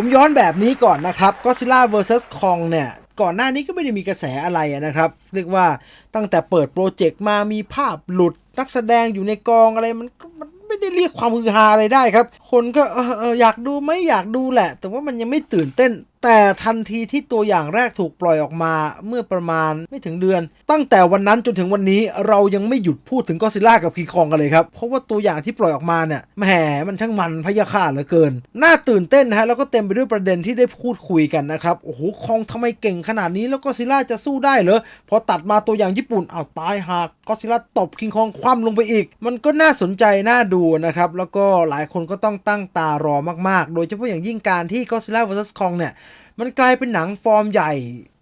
ผมย้อนแบบนี้ก่อนนะครับ Godzilla vs Kong เนี่ยก่อนหน้านี้ก็ไม่ได้มีกระแสอะไรนะครับ เรียกว่าตั้งแต่เปิดโปรเจกต์มามีภาพหลุดนักแสดงอยู่ในกองอะไรมันก็มันไม่ได้เรียกความฮือฮาอะไรได้ครับ คนก็ออเอออยากดูไหมอยากดูแหละ แต่ว่ามันยังไม่ตื่นเต้นแต่ทันทีที่ตัวอย่างแรกถูกปล่อยออกมาเมื่อประมาณไม่ถึงเดือน ตั้งแต่วันนั้นจนถึงวันนี้เรายังไม่หยุดพูดถึงก็ซิล่ากับคีคองกันเลยครับ เพราะว่าตัวอย่างที่ปล่อยออกมาเนี่ยแหมมันช่างมันพยาค่าเหลือเกิน น่าตื่นเต้นนะฮะแล้วก็เต็มไปด้วยประเด็นที่ได้พูดคุยกันนะครับ โอ้โหคองทำไมเก่งขนาดนี้แล้วก็ซิล่าจะสู้ได้เหรอพอตัดมาตัวอย่างญี่ปุ่นเอาวตายหากก็ซิล่าตบคิงคองคว่ำลงไปอีก มันก็น่าสนใจน่าดูนะครับแล้วก็หลายคนก็ต้องตั้งตารอมากๆ โดยเฉพาะอย่างยิ่งการที่ก็ซิล่า vs คองเนี่ยมันกลายเป็นหนังฟอร์มใหญ่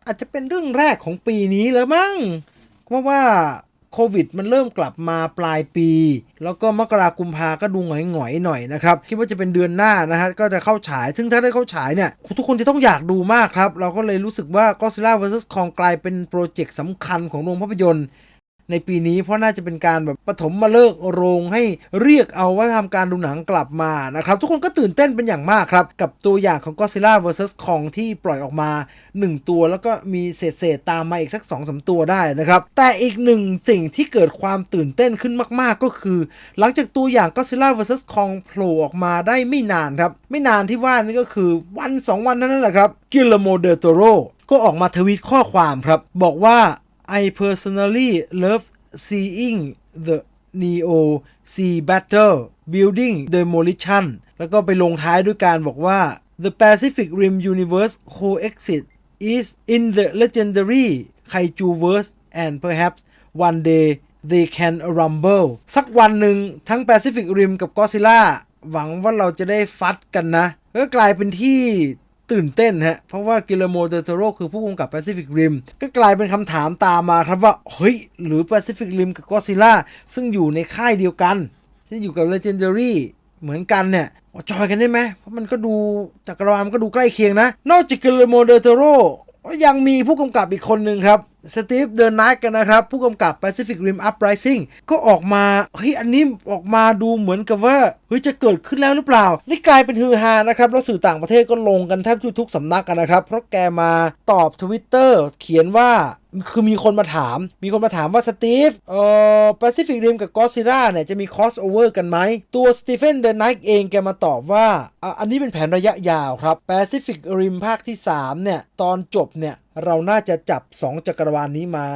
อาจจะเป็นเรื่องแรกของปีนี้แล้วมั้งเพราะว่าโควิดมันเริ่มกลับมาปลายปี แล้วก็มกรากุมภาก็ดูหงอยๆหน่อยนะครับ คิดว่าจะเป็นเดือนหน้านะฮะก็จะเข้าฉาย ซึ่งถ้าได้เข้าฉายเนี่ย ทุกคนจะต้องอยากดูมากครับ เราก็เลยรู้สึกว่า Godzilla vs Kong กลายเป็นโปรเจกต์สำคัญของโรงภาพยนตร์ ในปีนี้เพราะน่าจะเป็นการแบบปฐมมาเลิกโรงให้เรียกเอาว่าทำการดูหนังกลับมานะครับทุกคนก็ตื่นเต้นเป็นอย่างมากครับ กับตัวอย่างของ Godzilla vs Kong ที่ปล่อยออกมา 1 ตัวแล้วก็มีเศษๆตามมาอีกสัก2อสตัวได้นะครับ แต่อีกหนึ่งสิ่งที่เกิดความตื่นเต้นขึ้นมาก ๆ ก็คือ หลังจากตัวอย่าง Godzilla vs Kong โผล่ออกมาได้ไม่นานครับ ไม่นานที่ว่านี่ก็คือวัน 2 วันนั้นแหละครับกิลโมเดโตโรก็ออกมาทวีตข้อความครับ บอกว่า I personally love seeing the Neo Sea Battle Building Demolition แล้วก็ไปลงท้ายด้วยการบอกว่า The Pacific Rim Universe coexist is in the legendary Kaiju-verse and perhaps one day they can rumble สักวันหนึ่งทั้ง Pacific Rim กับ Godzilla หวังว่าเราจะได้ฟัดกันนะ ก็กลายเป็นที่ ตื่นเต้นฮะ เพราะว่ากิลโมเดโตโรคือผู้กำกับ Pacific Rim ก็กลายเป็นคำถามตามมาครับว่า เฮ้ย หรือ Pacific Rim กับ Godzilla ซึ่งอยู่ในค่ายเดียวกันที่อยู่กับ Legendary เหมือนกันเนี่ยจอยกันได้ไหมเพราะมันก็ดูจักรวาลมันก็ดูใกล้เคียงนะ นอกจากกิลโมเดโตโรยังมีผู้กำกับอีกคนหนึ่งครับ สตีฟเดินไนท์กันนะครับ ผู้กำกับ Pacific Rim Uprising ก็ออกมา เฮ้ย อันนี้ออกมาดูเหมือนกับว่า เฮ้ย จะเกิดขึ้นแล้วหรือเปล่า นี่กลายเป็นฮือฮานะครับ แล้วสื่อต่างประเทศก็ลงกันแทบทุกสำนักกันนะครับ เพราะแกมาตอบ Twitter เขียนว่า คือมีคนมาถาม มีคนมาถามว่าสตีฟเอ่อ Pacific Rim กับ Godzilla เนี่ยจะมี crossover กันไหม ตัวสตีเฟนเดนไนท์เองแกมาตอบว่าอ่อันนี้เป็นแผนระยะยาวครับ Pacific Rim ภาคที่ 3 เนี่ย ตอนจบเนี่ย เราน่าจะจับ 2 จักรวาลนี้มา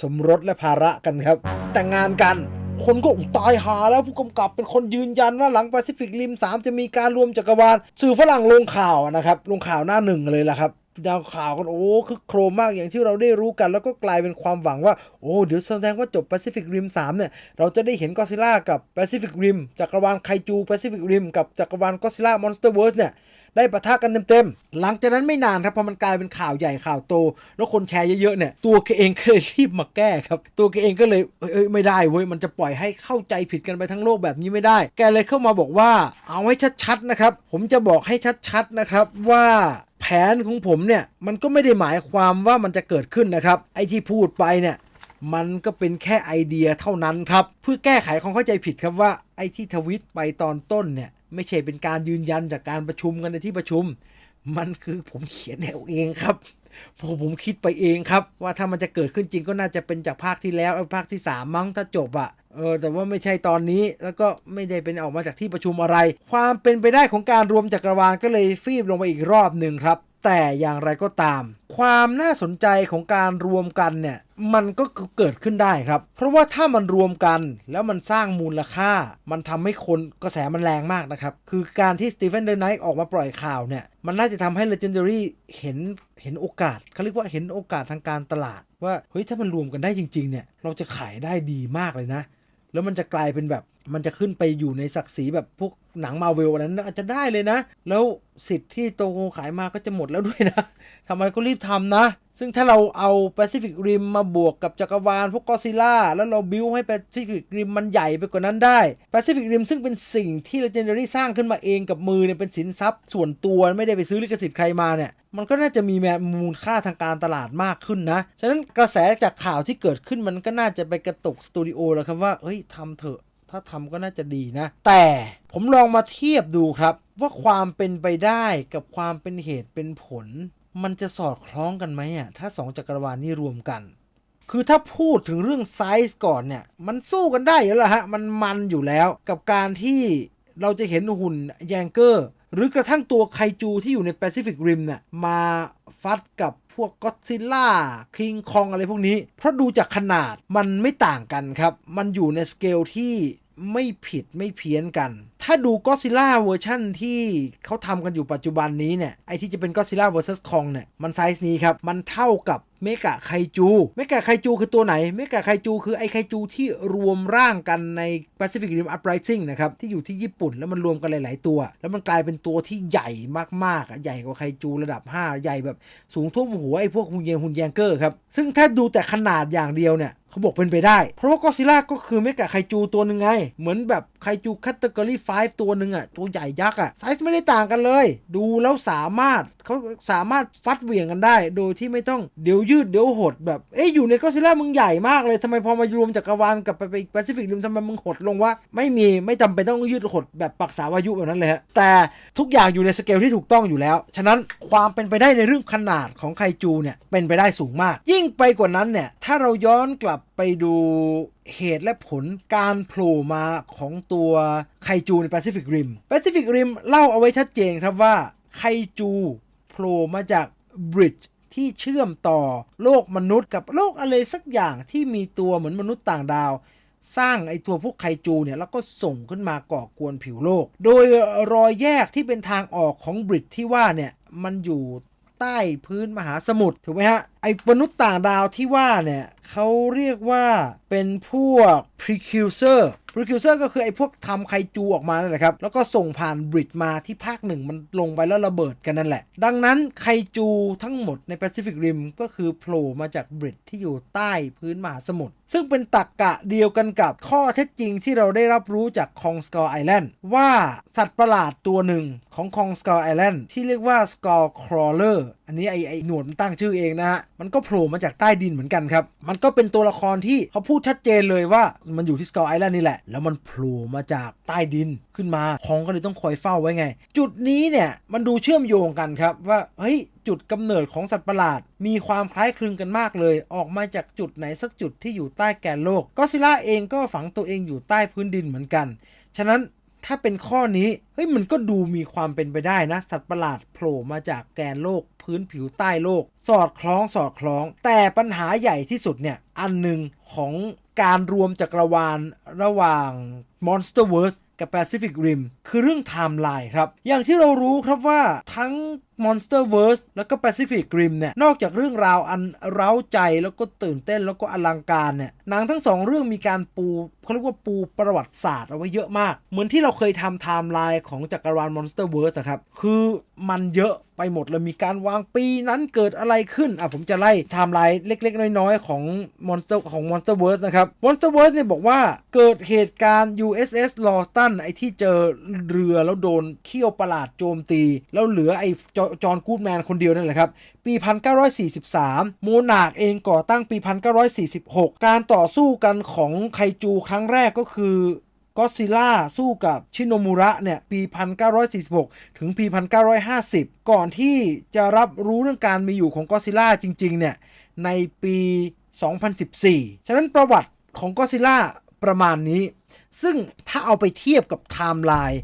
สมรสและภาระกันครับ แต่งงานกันคนก็ตายหาแล้วผู้กำกับเป็นคนยืนยันว่าหลัง Pacific Rim 3จะมีการรวมจักรวาลสื่อฝรั่งลงข่าวนะครับ ลงข่าวหน้าหนึ่งเลยล่ะครับ ดาวข่าวกันโอ้คือโครมมากอย่างที่เราได้รู้กัน แล้วก็กลายเป็นความหวังว่า โอ้เดี๋ยวแสดงว่าจบ Pacific Rim 3 เนี่ย เราจะได้เห็นก็ซิล่ากับ Pacific Rim จักรวาลไคจู Pacific Rim กับจักรวาลก็ซิล่ามอนสเตอร์เวิร์สเนี่ย ได้ปะทะกันเต็มๆ หลังจากนั้นไม่นานครับพอมันกลายเป็นข่าวใหญ่ข่าวโต แล้วคนแชร์เยอะๆเนี่ยตัวแกเองก็เลยรีบมาแก้ครับ ตัวแกเองก็เลยเอ้ยเอ้ยไม่ได้เว้ยมันจะปล่อยให้เข้าใจผิดกันไปทั้งโลกแบบนี้ไม่ได้ แกเลยเข้ามาบอกว่า เอาให้ชัดๆนะครับ ผมจะบอกให้ชัดๆนะครับว่าแผนของผมเนี่ยมันก็ไม่ได้หมายความว่ามันจะเกิดขึ้นนะครับไอ้ที่พูดไปเนี่ย มันก็เป็นแค่ไอเดียเท่านั้นครับ เพื่อแก้ไขความเข้าใจผิดครับว่าไอ้ที่ทวิตไปตอนต้นเนี่ยไม่ใช่เป็นการยืนยันจากการประชุมกันในที่ประชุม มันคือผมเขียนเอเองครับเพราะผมคิดไปเองครับ ว่าถ้ามันจะเกิดขึ้นจริงก็น่าจะเป็นจากภาคที่แล้วภาคที่สามมั้งถ้าจบอะเออแต่ว่าไม่ใช่ตอนนี้แล้วก็ไม่ได้เป็นออกมาจากที่ประชุมอะไร ความเป็นไปได้ของการรวมจักรวาลก็เลยฟีบลงไปอีกรอบหนึ่งครับแต่อย่างไรก็ตาม ความน่าสนใจของการรวมกันเนี่ยมันก็เกิดขึ้นได้ครับ เพราะว่าถ้ามันรวมกันแล้วมันสร้างมูลค่า มันทำให้คนกระแสมันแรงมากนะครับ คือการที่สตีเฟนเดอร์ไนท์ออกมาปล่อยข่าวเนี่ย มันน่าจะทำให้ Legendary เห็นเห็นโอกาสเขาเรียกว่าเห็นโอกาสทางการตลาด ว่าเฮ้ยถ้ามันรวมกันได้จริงๆเนี่ยเราจะขายได้ดีมากเลยนะ แล้วมันจะกลายเป็นแบบมันจะขึ้นไปอยู่ในศักดิ์ศรีแบบพวกหนังมาเวลอันนั้นอาจจะได้เลยนะ แล้วสิทธิ์ที่โตโฮขายมาก็จะหมดแล้วด้วยนะทำไมก็รีบทำนะ ซึ่งถ้าเราเอา Pacific Rim มาบวกกับจักรวาลพวกกอซิล่า แล้วเราบิวให้ Pacific Rim มันใหญ่ไปกว่านั้นได้ Pacific Rim ซึ่งเป็นสิ่งที่ Legendary สร้างขึ้นมาเองกับมือเนี่ยเป็นสินทรัพย์ส่วนตัวไม่ได้ไปซื้อลิขสิทธิ์ใครมาเนี่ย มันก็น่าจะมีมูลค่าทางการตลาดมากขึ้นนะ ฉะนั้นกระแสจากข่าวที่เกิดขึ้นมันก็น่าจะไปกระตุกสตูดิโอแล้วครับว่า เฮ้ยทำเถอะ ถ้าทำก็น่าจะดีนะ แต่ผมลองมาเทียบดูครับ ว่าความเป็นไปได้กับความเป็นเหตุเป็นผล มันจะสอดคล้องกันไหมอะ ถ้าสองจักรวาลนี้รวมกันคือถ้าพูดถึงเรื่องไซส์ก่อนเนี่ย มันสู้กันได้อยู่แล้วฮะ มันมันอยู่แล้ว กับการที่เราจะเห็นหุ่นแยงเกอร์ หรือกระทั่งตัวไคจูที่อยู่ในแปซิฟิกริมเนี่ยมาฟัดกับพวกก็ซิลล่าคิงคองอะไรพวกนี้ เพราะดูจากขนาดมันไม่ต่างกันครับ มันอยู่ในสเกลที่ไม่ผิดไม่เพี้ยนกัน ถ้าดูก็ซิล่าเวอร์ชันที่เขาทำกันอยู่ปัจจุบันนี้เนี่ย ไอที่จะเป็นก็ซิล่า vs คองเนี่ย มันไซส์นี้ครับ มันเท่ากับ เมกะไคจู เมกะไคจูคือตัวไหน เมกะไคจูคือไอไคจูที่รวมร่างกันใน Pacific Rim Uprising นะครับ ที่อยู่ที่ญี่ปุ่นแล้วมันรวมกันหลาย ๆ ตัว แล้วมันกลายเป็นตัวที่ใหญ่มากๆอะใหญ่กว่าไคจูระดับ 5 ใหญ่แบบสูงท่วมหัวไอพวกหุ่นเยงหุ่นแยงเกอร์ครับ ซึ่งถ้าดูแต่ขนาดอย่างเดียวเนี่ยเขาบอกเป็นไปได้ เพราะว่าก็ซิล่าก็คือเมกะไคจูตัวหนึ่งไง เหมือนแบบไคจูคัตเตอร์กรี่5ตัวหนึ่งอะตัวใหญ่ยักษ์อะไซส์ไม่ได้ต่างกันเลย ดูแล้วสามารถเขาสามารถฟัดเหวี่ยงกันได้ โดยที่ไม่ต้องเดี๋ยวยืดเดี๋ยวหดแบบ เอ๊ะอยู่ในก็ซิล่ามึงใหญ่มากเลยทำไมพอมารวมจักรวาลกับไปไปแปซิฟิกริมทำไมมึงหดลงวะไม่มีไม่จำเป็นต้องยืดหดแบบปักษาวายุแบบนั้นเลยฮะแต่ทุกอย่างอยู่ในสเกลที่ถูกต้องอยู่แล้ว ฉะนั้น ความเป็นไปได้ในเรื่องขนาดของไคจูเนี่ยเป็นไปได้สูงมาก ยิ่งไปกว่านั้นเนี่ยถ้าเราย้อนกลับไปดูเหตุและผลการโผล่มาของตัวไคจูในแปซิฟิกริมแปซิฟิกริมเล่าเอาไว้ชัดเจนครับว่าไคจูโผล่มาจากบริดจ์ที่เชื่อมต่อโลกมนุษย์กับโลกอะไรสักอย่างที่มีตัวเหมือนมนุษย์ต่างดาว สร้างไอตัวพวกไคจูเนี่ยแล้วก็ส่งขึ้นมาก่อกวนผิวโลก โดยรอยแยกที่เป็นทางออกของบริดที่ว่าเนี่ยมันอยู่ใต้พื้นมหาสมุทรถูกไหมฮะไอมนุษย์ต่างดาวที่ว่าเนี่ยเขาเรียกว่าเป็นพวก precursor precursor ก็คือไอพวกทำไคจูออกมานั่นแหละครับ แล้วก็ส่งผ่านบริดมาที่ภาคหนึ่งมันลงไปแล้วระเบิดกันนั่นแหละ ดังนั้นไคจูทั้งหมดใน Pacific Rim ก็คือโผล่มาจากบริดที่อยู่ใต้พื้นมหาสมุทรซึ่งเป็นตรกกะเดียวกันกับข้อเท็จจริงที่เราได้รับรู้จากคองสกอร์ไอแลนด์ว่าสัตว์ประหลาดตัวหนึ่งของคองสกอร์ไอแลนด์ที่เรียกว่าสกอร์ครอเลอร์อันนี้ไอไอหนวดมันตั้งชื่อเองนะฮะมันก็โผล่มาจากใต้ดินเหมือนกันครับ มันก็เป็นตัวละครที่เขาพูดชัดเจนเลยว่ามันอยู่ที่สกอร์ไอแลนด์นี่แหละ แล้วมันโผล่มาจากใต้ดินขึ้นมาคองก็เลยต้องคอยเฝ้าไว้ไง จุดนี้เนี่ยมันดูเชื่อมโยงกันครับว่าเฮ้ยจุดกำเนิดของสัตว์ประหลาด มีความคล้ายคลึงกันมากเลย ออกมาจากจุดไหนสักจุดที่อยู่ใต้แกนโลกก็ซิล่าเองก็ฝังตัวเองอยู่ใต้พื้นดินเหมือนกัน ฉะนั้นถ้าเป็นข้อนี้เฮ้ยมันก็ดูมีความเป็นไปได้นะ สัตว์ประหลาดโผล่มาจากแกนโลก พื้นผิวใต้โลก สอดคล้องสอดคล้อง แต่ปัญหาใหญ่ที่สุดเนี่ย อันหนึ่งของการรวมจักรวาลระหว่าง Monsterverse กับ Pacific Rim คือเรื่องไทม์ไลน์ครับ อย่างที่เรารู้ครับว่าทั้ง Monsterverse แล้วก็ Pacific Rim เนี่ย นอกจากเรื่องราวอันเร้าใจแล้วก็ตื่นเต้นแล้วก็อลังการเนี่ย หนังทั้งสองเรื่องมีการปูเขาเรียกว่าปูประวัติศาสตร์เอาไว้เยอะมาก เหมือนที่เราเคยทำไทม์ไลน์ของจักรวาล Monsterverse อะครับ คือมันเยอะไปหมดเลยมีการวางปีนั้นเกิดอะไรขึ้น อะผมจะไล่ไทม์ไลน์เล็ก ๆ น้อย ๆ ของ Monster ของ Monsterverse นะครับ Monsterverse เนี่ยบอกว่าเกิดเหตุการณ์ USS Lawson ไอ้ที่เจอเรือแล้วโดนเขี้ยวประหลาดโจมตี แล้วเหลือไอ้จจอห์นกูดแมนคนเดียวนั่นแหละครับ ปี 1943โมนาร์กเองก่อตั้งปี 1946 การต่อสู้กันของไคจูครั้งแรกก็คือก็ซิล่าสู้กับชิโนมุระเนี่ยปี 1946 ถึงปี 1950 ก่อนที่จะรับรู้เรื่องการมีอยู่ของก็ซิล่าจริงๆเนี่ยในปี 2014 ฉะนั้นประวัติของก็ซิล่าประมาณนี้ ซึ่งถ้าเอาไปเทียบกับไทม์ไลน์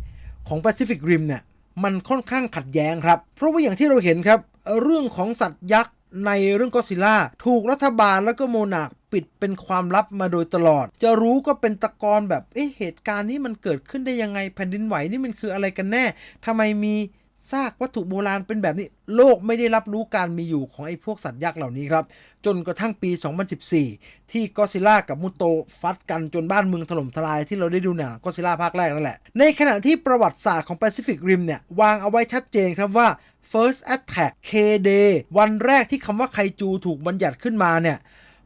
ของ Pacific Rim เนี่ย มันค่อนข้างขัดแย้งครับ เพราะว่าอย่างที่เราเห็นครับ เรื่องของสัตว์ยักษ์ในเรื่องก็ซิล่าถูกรัฐบาลแล้วก็โมนาร์กปิดเป็นความลับมาโดยตลอด จะรู้ก็เป็นตะกอนแบบเอ๊ะเหตุการณ์นี้มันเกิดขึ้นได้ยังไงแผ่นดินไหวนี่มันคืออะไรกันแน่ทำไมมี ซากวัตถุโบราณเป็นแบบนี้ โลกไม่ได้รับรู้การมีอยู่ของไอ้พวกสัตว์ยักษ์เหล่านี้ครับ จนกระทั่งปี 2014 ที่ก็ซิล่ากับมุโตฟัดกันจนบ้านเมืองถล่มทลายที่เราได้ดูหนังก็ซิล่าภาคแรกนั่นแหละ ในขณะที่ประวัติศาสตร์ของ Pacific Rim เนี่ย วางเอาไว้ชัดเจนครับว่า First Attack K-Day วันแรกที่คำว่าไคจูถูกบัญญัติขึ้นมาเนี่ย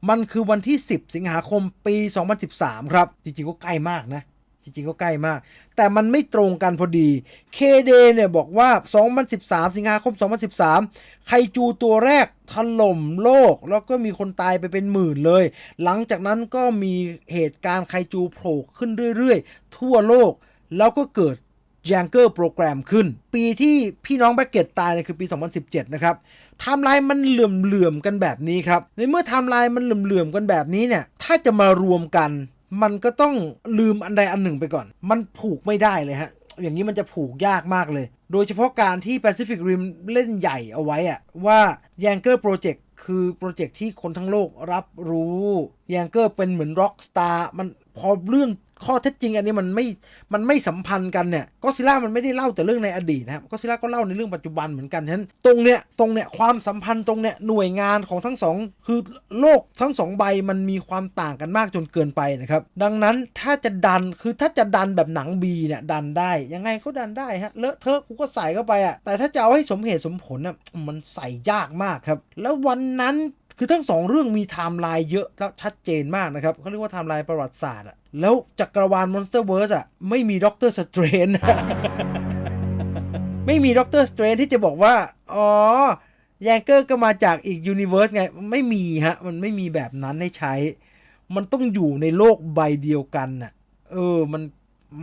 มันคือวันที่ 10 สิงหาคมปี 2013 ครับ จริงๆ ก็ใกล้มากนะ ริงๆก็ใกล้มาก แต่มันไม่ตรงกันพอดี KD เนี่ยบอกว่า 2013 สิงหาคม 2013 ไคจูตัวแรกถล่มโลก แล้วก็มีคนตายไปเป็นหมื่นเลย หลังจากนั้นก็มีเหตุการณ์ไคจูโผล่ขึ้นเรื่อยๆ ทั่วโลกแล้วก็เกิดยังเกอร์โปรแกรมขึ้น ปีที่พี่น้องแบ็กเก็ตตายเนี่ยคือปี 2017 นะครับไทม์ไลน์มันเหลื่อมๆกันแบบนี้ครับ ในเมื่อไทม์ไลน์มันเหลื่อมๆกันแบบนี้เนี่ย ถ้าจะมารวมกัน มันก็ต้องลืมอันใดอันหนึ่งไปก่อน มันผูกไม่ได้เลยฮะ อย่างนี้มันจะผูกยากมากเลย โดยเฉพาะการที่ Pacific Rim เล่นใหญ่เอาไว้อะว่า y a n g e r Project คือโปรเจกต์ที่คนทั้งโลกรับรู้ y a n g e r เป็นเหมือน Rock Star มันพอเรื่อง ข้อเท็จจริงอันนี้มันไม่ มันไม่สัมพันธ์กันเนี่ยก็ซิล่ามันไม่ได้เล่าแต่เรื่องในอดีตนะครับก็ซิล่าก็เล่าในเรื่องปัจจุบันเหมือนกันฉะนั้นตรงเนี้ยตรงเนี้ยความสัมพันธ์ตรงเนี้ยหน่วยงานของทั้งสองคือโลกทั้งสองใบมันมีความต่างกันมากจนเกินไปนะครับดังนั้นถ้าจะดันคือถ้าจะดันแบบหนังบีเนี่ยดันได้ยังไงก็ดันได้ฮะเลอะเทอะกูก็ใส่เข้าไปอะแต่ถ้าจะเอาให้สมเหตุสมผลน่ะมันใส่ยากมากครับ แล้ววันนั้น คือทั้งสองเรื่องมีไทม์ไลน์เยอะแล้วชัดเจนมากนะครับเขาเรียกว่าไทม์ไลน์ประวัติศาสตร์อะแล้วจักรวาลมอนสเตอร์เวิร์สอะไม่มีด็อกเตอร์สเตรนไม่มีด็อกเตอร์สเตรนที่จะบอกว่า อ๋อแยงเกอร์ก็มาจากอีกยูนิเวอร์สไง ไม่มีฮะ มันไม่มีแบบนั้นให้ใช้ มันต้องอยู่ในโลกใบเดียวกันน่ะ เออ มัน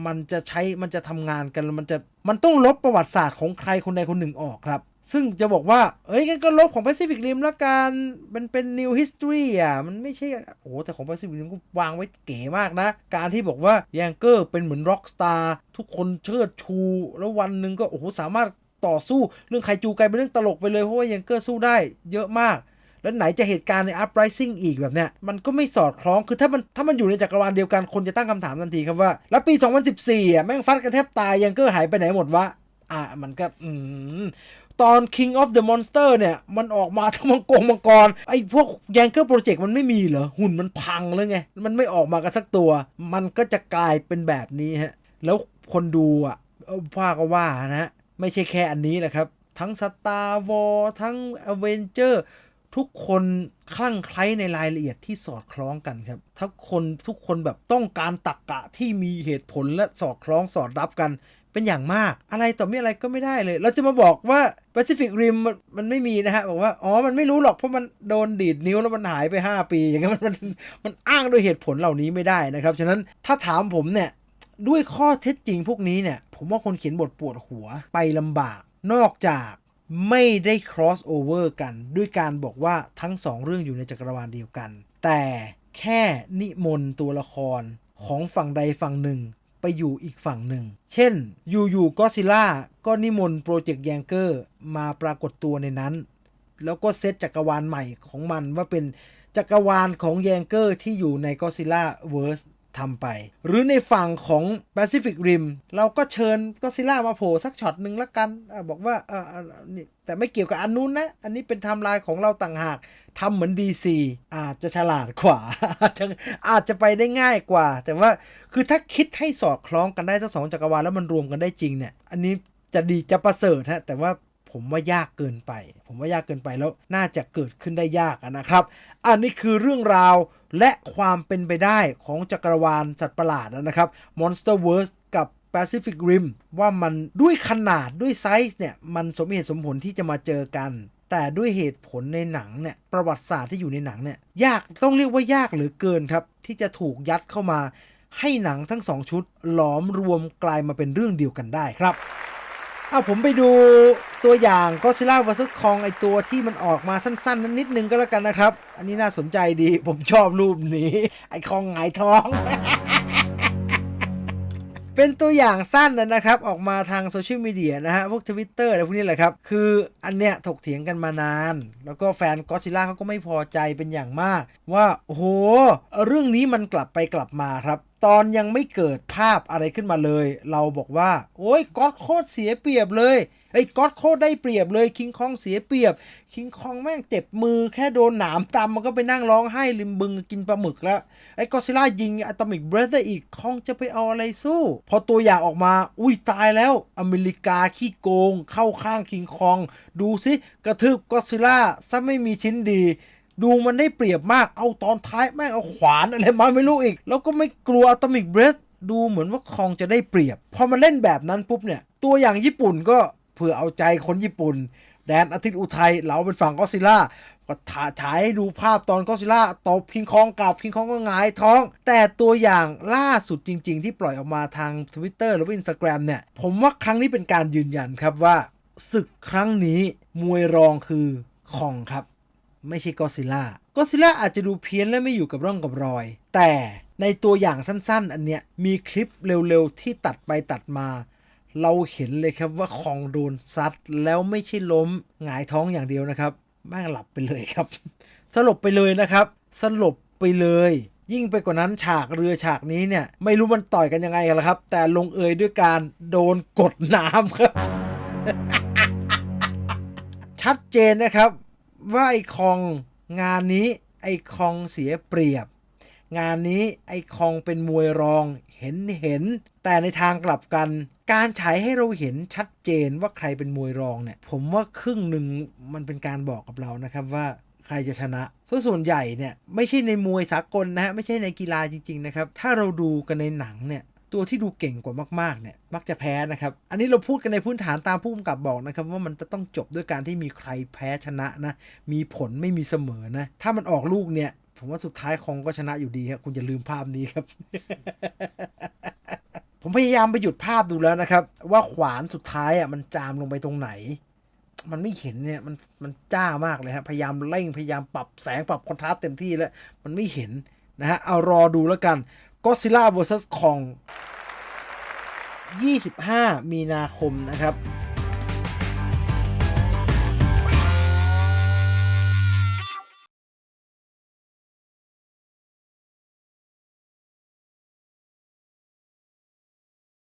มันจะใช้ มันจะทำงานกัน มันจะ มันต้องลบประวัติศาสตร์ของใครคนใดคนหนึ่งออกครับ ซึ่งจะบอกว่า เอ้ยงั้นก็ลบของ Pacific Rim ละกัน มันเป็น New History อะ มันไม่ใช่ โอ้แต่ของ Pacific Rim ก็วางไว้เก๋มากนะ การที่บอกว่าแยงเกอร์เป็นเหมือน Rock Star ทุกคนเชิดชู แล้ววันหนึ่งก็ โอ้โห สามารถต่อสู้เรื่องไคจูกลายเป็นเรื่องตลกไปเลย เพราะว่าแยงเกอร์สู้ได้เยอะมาก แล้วไหนจะเหตุการณ์ใน Uprising อีกแบบเนี้ย มันก็ไม่สอดคล้อง คือถ้ามันถ้ามันอยู่ในจักรวาลเดียวกัน คนจะตั้งคำถามทันทีครับว่า แล้วปี 2014อะแม่งฟัดกันแทบตายยังเกอร์หายไปไหนหมดวะ อะมันก็ อืม ตอน King of the Monster เนี่ย มันออกมาทั้งมังกรมังกร ไอ้พวกยังเกอร์โปรเจกต์มันไม่มีเหรอ หุ่นมันพังเลยไง มันไม่ออกมากันสักตัว มันก็จะกลายเป็นแบบนี้ฮะ แล้วคนดูอะว่าก็ว่านะ ไม่ใช่แค่อันนี้นะครับ ทั้ง Star Wars ทั้ง Avenger ทุกคนคลั่งไคล้ในรายละเอียดที่สอดคล้องกันครับทุกคนทุกคนแบบต้องการตักกะที่มีเหตุผลและสอดคล้องสอดรับกัน เป็นอย่างมาก อะไรต่อมีอะไรก็ไม่ได้เลย เราจะมาบอกว่า Pacific Rim มันมันไม่มีนะฮะ บอกว่า อ๋อ มันไม่รู้หรอกเพราะมันโดนดีดนิ้วแล้วมันหายไป 5 ปี อย่างเงี้ยมันมันมันอ้างด้วยเหตุผลเหล่านี้ไม่ได้นะครับ ฉะนั้นถ้าถามผมเนี่ย ด้วยข้อเท็จจริงพวกนี้เนี่ย ผมว่าคนเขียนบทปวดหัวไปลำบาก นอกจากไม่ได้ cross over กัน ด้วยการบอกว่าทั้งสองเรื่องอยู่ในจักรวาลเดียวกัน แต่แค่นิมนต์ตัวละครของฝั่งใดฝั่งหนึ่ง ไปอยู่อีกฝั่งหนึ่ง เช่น อยู่ๆก็ซิล่าก็นิมนต์โปรเจกต์แยงเกอร์มาปรากฏตัวในนั้น แล้วก็เซตจักรวาลใหม่ของมันว่าเป็นจักรวาลของแยงเกอร์ที่อยู่ในก็ซิล่าเวิร์ส ทำไป หรือในฝั่งของ Pacific Rim เราก็เชิญก็ซิล่ามาโผล่สักช็อตหนึ่งละกันอบอกว่าเออนี่แต่ไม่เกี่ยวกับอันนู้นนะ อันนี้เป็นทม์ไลน์ของเราต่างหากทำเหมือน DC อาจจะฉลาดกว่า อาจจะไปได้ง่ายกว่า แต่ว่าคือถ้าคิดให้สอดคล้องกันได้ทั้งสองจักรวาลแล้วมันรวมกันได้จริงเนี่ย อันนี้จะดีจะประเสริฐฮะแต่ว่า ผมว่ายากเกินไป ผมว่ายากเกินไปแล้วน่าจะเกิดขึ้นได้ยากนะครับ อันนี้คือเรื่องราวและความเป็นไปได้ของจักรวาลสัตว์ประหลาดนะครับ Monsterverse กับ Pacific Rim ว่ามันด้วยขนาดด้วยไซส์เนี่ย มันสมเหตุสมผลที่จะมาเจอกัน แต่ด้วยเหตุผลในหนังเนี่ย ประวัติศาสตร์ที่อยู่ในหนังเนี่ย ยากต้องเรียกว่ายากหลือเกินครับ ที่จะถูกยัดเข้ามา ให้หนังทั้งสองชุดหลอมรวมกลายมาเป็นเรื่องเดียวกันได้ครับ เอาผมไปดูตัวอย่าง Godzilla vs Kong ไอตัวที่มันออกมาสั้นๆ นั้นนิดนึงก็แล้วกันนะครับ อันนี้น่าสนใจดีผมชอบรูปนี้ ไอคองหงายท้อง เป็นตัวอย่างสั้นนะครับ ออกมาทางโซเชียลมีเดียนะฮะ พวก Twitter อะไรพวกนี้แหละครับ คืออันเนี้ยถกเถียงกันมานาน แล้วก็แฟนก็ซิล่าเขาก็ไม่พอใจเป็นอย่างมาก ว่าโอ้โหเรื่องนี้มันกลับไปกลับมาครับ ตอนยังไม่เกิดภาพอะไรขึ้นมาเลย เราบอกว่า โอ้ยก็อดโคตรเสียเปรียบเลยไอ้ก็อดโคตรได้เปรียบเลยคิงคองเสียเปรียบคิงคองแม่งเจ็บมือแค่โดนหนามตำมันก็ไปนั่งร้องไห้ริมบึงกินปลาหมึกแล้ว ไอ้ก็ซิล่ายิงอะตอมิกเบรสอีกคองจะไปเอาอะไรสู้ พอตัวอย่างออกมา อุ้ยตายแล้ว อเมริกาขี้โกง เข้าข้างคิงคอง ดูสิกระทืบก็ซิล่าซะไม่มีชิ้นดี ดูมันได้เปรียบมากเอาตอนท้ายแม่งเอาขวานอะไรมาไม่รู้อีก แล้วก็ไม่กลัวอะตอมิกเบรสดูเหมือนว่าคองจะได้เปรียบ พอมาเล่นแบบนั้นปุ๊บเนี่ย ตัวอย่างญี่ปุ่นก็เพื่อเอาใจคนญี่ปุ่น แดนอาทิตย์อุทัยเราเป็นฝั่งก็อซิล่าก็ถ่าฉายให้ดูภาพตอนก็อซิล่าตบคิงคองกับคิงคองก็หงายท้อง แต่ตัวอย่างล่าสุดจริง ๆ ที่ปล่อยออกมาทาง Twitter หรือว่า Instagram เนี่ย ผมว่าครั้งนี้เป็นการยืนยันครับว่าศึกครั้งนี้มวยรองคือคองครับ ไม่ใช่ก็ซิล่าก็ซิลล่าอาจจะดูเพี้ยนและไม่อยู่กับร่องกับรอย แต่ในตัวอย่างสั้นๆ อันเนี้ยมีคลิปเร็วๆ ที่ตัดไปตัดมา เราเห็นเลยครับว่าคองโดนซัดแล้วไม่ใช่ล้มหงายท้องอย่างเดียวนะครับแม่งหลับไปเลยครับ สลบไปเลยนะครับสลบไปเลย ยิ่งไปกว่านั้นฉากเรือฉากนี้เนี่ย ไม่รู้มันต่อยกันยังไงกันละครับ แต่ลงเอยด้วยการโดนกดน้ำครับ ชัดเจนนะครับ ว่าไอ้คองงานนี้ไอ้คองเสียเปรียบ งานนี้ไอ้คองเป็นมวยรองเห็นเห็น แต่ในทางกลับกัน การฉายให้เราเห็นชัดเจนว่าใครเป็นมวยรองเนี่ย ผมว่าครึ่งหนึ่งมันเป็นการบอกกับเรานะครับว่าใครจะชนะส่วนส่วนใหญ่เนี่ยไม่ใช่ในมวยสากลนะฮะไม่ใช่ในกีฬาจริง ๆ นะครับ ถ้าเราดูกันในหนังเนี่ย ตัวที่ดูเก่งกว่ามากๆเนี่ยมักจะแพ้นะครับ อันนี้เราพูดกันในพื้นฐานตามผู้กำกับบอกนะครับว่ามันจะต้องจบด้วยการที่มีใครแพ้ชนะนะ มีผลไม่มีเสมอนะ ถ้ามันออกลูกเนี่ย ผมว่าสุดท้ายคองก็ชนะอยู่ดีครับคุณอย่าลืมภาพนี้ครับ ผมพยายามไปหยุดภาพดูแล้วนะครับ ว่าขวานสุดท้ายอะมันจามลงไปตรงไหน มันไม่เห็นเนี่ยมันมันจ้ามากเลยฮะพยายามเร่งพยายามปรับแสงปรับคอนทราสต์เต็มที่แล้ว มันไม่เห็นนะฮะเอารอดูแล้วกัน ก็ซิล่า vs คอง 25 มีนาคมนะครับ